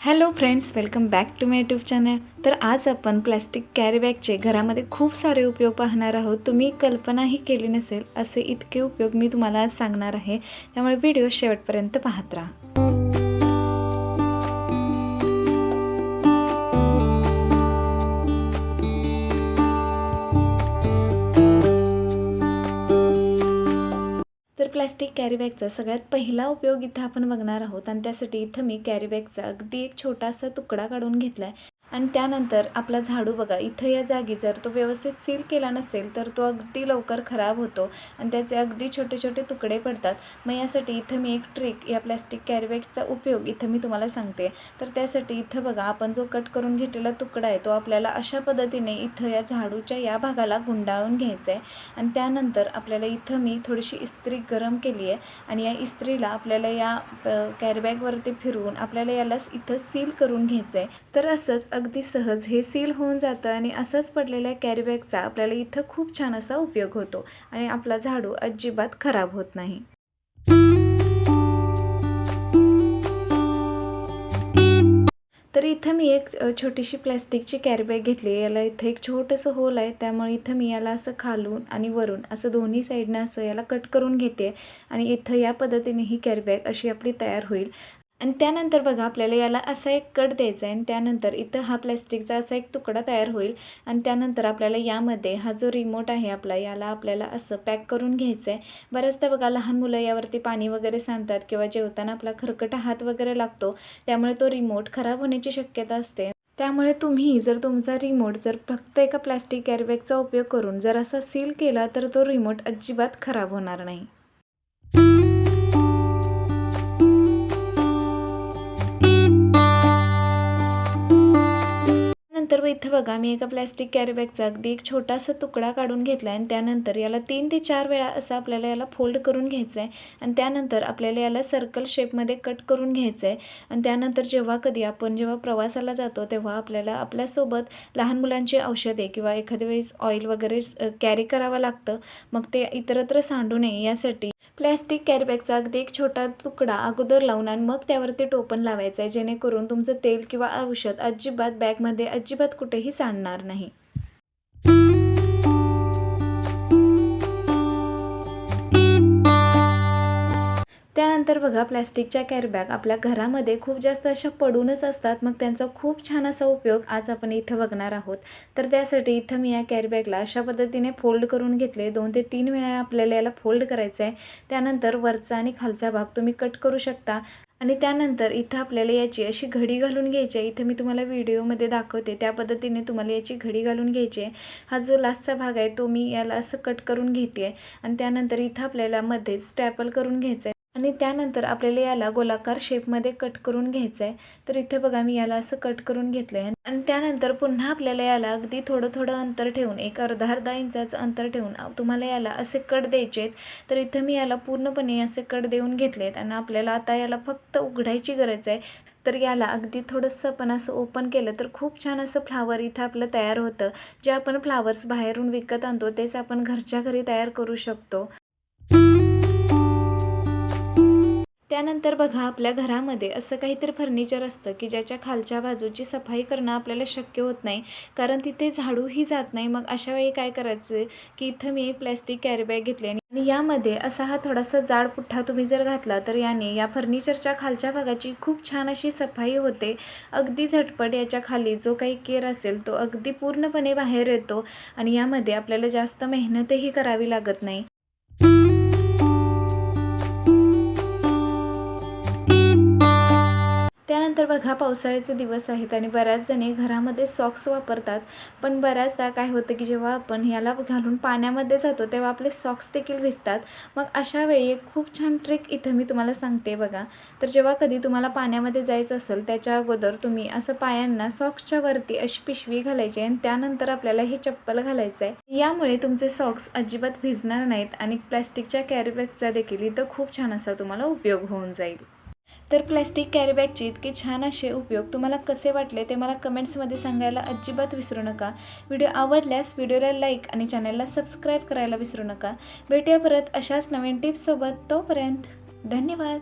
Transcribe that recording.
Hello friends welcome back to my YouTube channel. तर आज आपण प्लॅस्टिक कॅरीबॅगचे घरामध्ये खूप सारे उपयोग पाहणार आहोत. तुम्ही कल्पनाही केली नसेल असे इतके उपयोग मी तुम्हाला आज सांगणार आहे. त्यामुळे व्हिडिओ शेवटपर्यंत पाहत राहा. प्लॅस्टिक कॅरीबॅगचा सगळ्यात पहिला उपयोग इथं आपण बघणार आहोत. आणि त्यासाठी इथं मी कॅरीबॅगचा अगदी एक छोटासा तुकडा काढून घेतला आहे आणि त्यानंतर आपला झाडू बघा इथं या जागी जर तो व्यवस्थित सील केला नसेल तर तो अगदी लवकर खराब होतो आणि त्याचे अगदी छोटे छोटे तुकडे पडतात. मग यासाठी इथं मी एक ट्रिक या प्लॅस्टिक कॅरीबॅगचा उपयोग इथं मी तुम्हाला सांगते. तर त्यासाठी इथं बघा आपण जो कट करून घेतलेला तुकडा आहे तो आपल्याला अशा पद्धतीने इथं या झाडूच्या या भागाला गुंडाळून घ्यायचा आहे आणि त्यानंतर आपल्याला इथं मी थोडीशी इस्त्री गरम केली आहे आणि या इस्त्रीला आपल्याला या कॅरीबॅगवरती फिरवून आपल्याला याला इथं सील करून घ्यायचं आहे तर असंच अगदी सहज हे सील होऊन जातं आणि असंच पडलेल्या कॅरीबॅगचा आपल्याला इथं खूप छान असा उपयोग होतो आणि आपला झाडू अजिबात खराब होत नाही. तर इथं मी एक छोटीशी प्लॅस्टिकची कॅरीबॅग घेतली. याला इथं एक छोटंसं होल आहे. त्यामुळे इथं मी याला असं खालून आणि वरून असं दोन्ही साईडनं असं याला कट करून घेते आणि इथं या पद्धतीने ही कॅरीबॅग अशी आपली तयार होईल. आणि त्यानंतर बघा आपल्याला याला असा एक कट द्यायचा आहे आणि त्यानंतर इथं हा प्लॅस्टिकचा असा एक तुकडा तयार होईल आणि त्यानंतर आपल्याला यामध्ये हा जो रिमोट आहे आपला याला आपल्याला असं पॅक करून घ्यायचं आहे बऱ्याचदा बघा लहान मुलं यावरती पाणी वगैरे सांडतात किंवा जेवताना आपला खरकटा हात वगैरे लागतो त्यामुळे तो रिमोट खराब होण्याची शक्यता असते. त्यामुळे तुम्ही जर तुमचा रिमोट जर फक्त एका प्लॅस्टिक कॅरीबॅगचा उपयोग करून जर असा सील केला तर तो रिमोट अजिबात खराब होणार नाही. त्यानंतर इथं बघा मी एका प्लॅस्टिक कॅरीबॅगचा अगदी एक छोटासा तुकडा काढून घेतला आहे आणि त्यानंतर याला तीन ते चार वेळा असं आपल्याला याला फोल्ड करून घ्यायचं आहे आणि त्यानंतर आपल्याला याला सर्कल शेपमध्ये कट करून घ्यायचं आहे आणि त्यानंतर जेव्हा कधी आपण जेव्हा प्रवासाला जातो तेव्हा आपल्याला आपल्यासोबत लहान मुलांची औषधे किंवा एखाद्या वेळेस ऑइल वगैरे कॅरी करावं लागतं. मग ते इतरत्र सांडू नये यासाठी प्लॅस्टिक कॅरीबॅगचा अगदी एक छोटा तुकडा अगोदर लावून आणि मग त्यावरती टोपण लावायचं आहे जेणेकरून तुमचं तेल किंवा औषध अजिबात बॅगमध्ये अजिबात कुठेही सांडणार नाही. त्यानंतर बघा प्लॅस्टिकच्या कॅरीबॅग आपल्या घरामध्ये खूप जास्त अशा पडूनच असतात. मग त्यांचा खूप छान असा उपयोग आज आपण इथं बघणार आहोत. तर त्यासाठी इथं मी या कॅरीबॅगला अशा पद्धतीने फोल्ड करून घेतले. दोन ते तीन वेळा आपल्याला याला फोल्ड करायचं आहे त्यानंतर वरचा आणि खालचा भाग तुम्ही कट करू शकता. आणि त्यानंतर इथं आपल्याला याची अशी घडी घालून घ्यायची आहे. इथं मी तुम्हाला व्हिडिओमध्ये दाखवते. त्या पद्धतीने तुम्हाला याची घडी घालून घ्यायची आहे. हा जो लास्टचा भाग आहे तो मी याला असं कट करून घेते आहे आणि त्यानंतर इथं आपल्याला मध्येच स्टॅपल करून घ्यायचं आहे आणि त्यानंतर आपल्याला याला गोलाकार शेपमध्ये कट करून घ्यायचं आहे तर इथे बघा मी याला असं कट करून घेतलं आहे आणि त्यानंतर पुन्हा आपल्याला याला अगदी थोडं थोडं अंतर ठेवून एक अर्धा अर्धा इंचाचं अंतर ठेवून तुम्हाला याला असे कट द्यायचे आहेत तर इथं मी याला पूर्णपणे असे कट देऊन घेतले आहेत आणि आपल्याला आता याला फक्त उघडायची गरज आहे. तर याला अगदी थोडंसं आपण असं ओपन केलं तर खूप छान असं फ्लावर इथं आपलं तयार होतं. जे आपण फ्लावर्स बाहेरून विकत आणतो तेच आपण घरच्या घरी तयार करू शकतो. त्यानंतर बघा आपल्या घरामध्ये असं काहीतरी फर्निचर असतं की ज्याच्या खालच्या बाजूची सफाई करणं आपल्याला शक्य होत नाही. कारण तिथे झाडूही जात नाही. मग अशा वेळी काय करायचं की इथं मी एक प्लॅस्टिक कॅरीबॅग घेतली आणि यामध्ये असा हा थोडासा जाड पुठ्ठा तुम्ही जर घातला तर याने या फर्निचरच्या खालच्या भागाची खूप छान अशी सफाई होते. अगदी झटपट याच्या खाली जो काही केर असेल तो अगदी पूर्णपणे बाहेर येतो आणि यामध्ये आपल्याला जास्त मेहनतही करावी लागत नाही. त्यानंतर बघा पावसाळ्याचे दिवस आहेत आणि बऱ्याच जणी घरामध्ये सॉक्स वापरतात. पण बऱ्याचदा काय होतं की जेव्हा आपण ह्याला घालून पाण्यामध्ये जातो तेव्हा आपले सॉक्स देखील भिजतात. मग अशा वेळी एक खूप छान ट्रिक इथं मी तुम्हाला सांगते बघा. तर जेव्हा कधी तुम्हाला पाण्यामध्ये जायचं असेल त्याच्या अगोदर तुम्ही असं पायांना सॉक्सच्या वरती अशी पिशवी घालायची आणि त्यानंतर आपल्याला हे चप्पल घालायचं आहे. यामुळे तुमचे सॉक्स अजिबात भिजणार नाहीत आणि प्लॅस्टिकच्या कॅरीबॅगचा देखील इथं खूप छान असा तुम्हाला उपयोग होऊन जाईल. तर प्लॅस्टिक कॅरीबॅगचे इतके छान असे उपयोग तुम्हाला कसे वाटले ते मला कमेंट्समध्ये सांगायला अजिबात विसरू नका. व्हिडिओ आवडल्यास व्हिडिओला लाईक आणि चॅनलला सबस्क्राईब करायला विसरू नका. भेटूया परत अशाच नवीन टिप्ससोबत तोपर्यंत धन्यवाद.